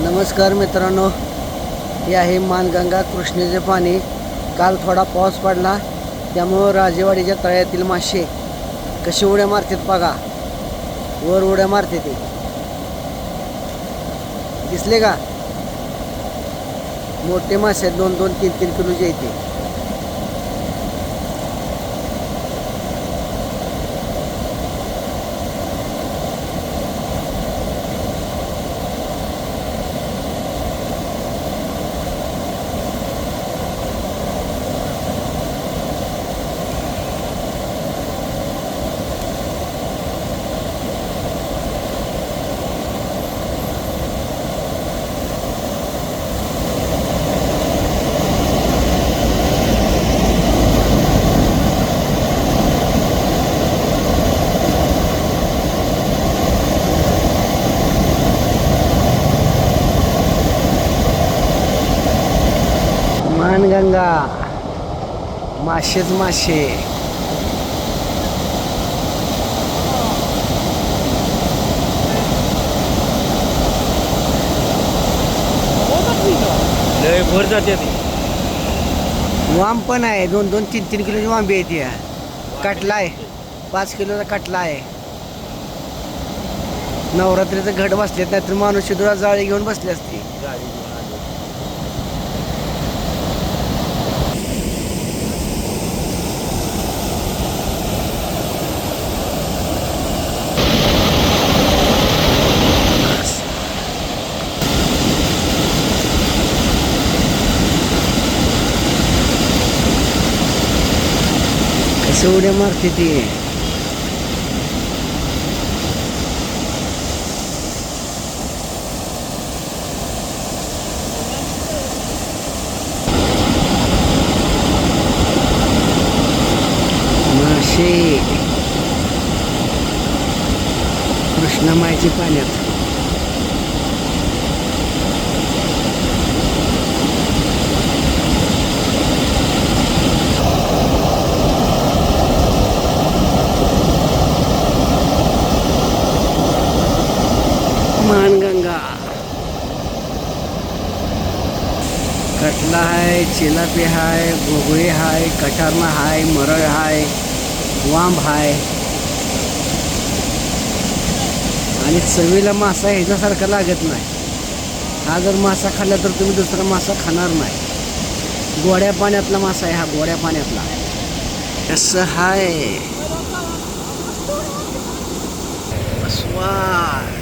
नमस्कार मित्रांनो हे आहे मानगंगा कृष्णेचे पाणी. काल थोडा पाऊस पडला त्यामुळं राजेवाडीच्या तळ्यातील मासे कसे उड्या मारतात बघा. वर उड्या मारते ते. दिसले का? मोठे मासे दोन दोन तीन तीन किलोचे येते मानगंगा मासेच मासे लय भर जाते ती. वाम पण आहे. दोन दोन तीन तीन किलोची वांबी आहे ती. कटला आहे पाच किलोचा कटला आहे. नवरात्रीचं घट बसलेत नाहीतर माणूस शिदुरा जाळी घेऊन बसली असती. कसं उड्या मारते ती मासे कृष्णमायची पाण्यात कटला आहे चिलापी आहे गोगळी आहे कटारणा आहे मरळ आहे वांब आहे आणि चवीला मासा ह्याच्यासारखा लागत नाही. हा जर मासा खाल्ला तर तुम्ही दुसरा मासा खाणार नाही. गोड्या पाण्यातला मासा आहे हा गोड्या पाण्यातला. कसं हाय. स्वा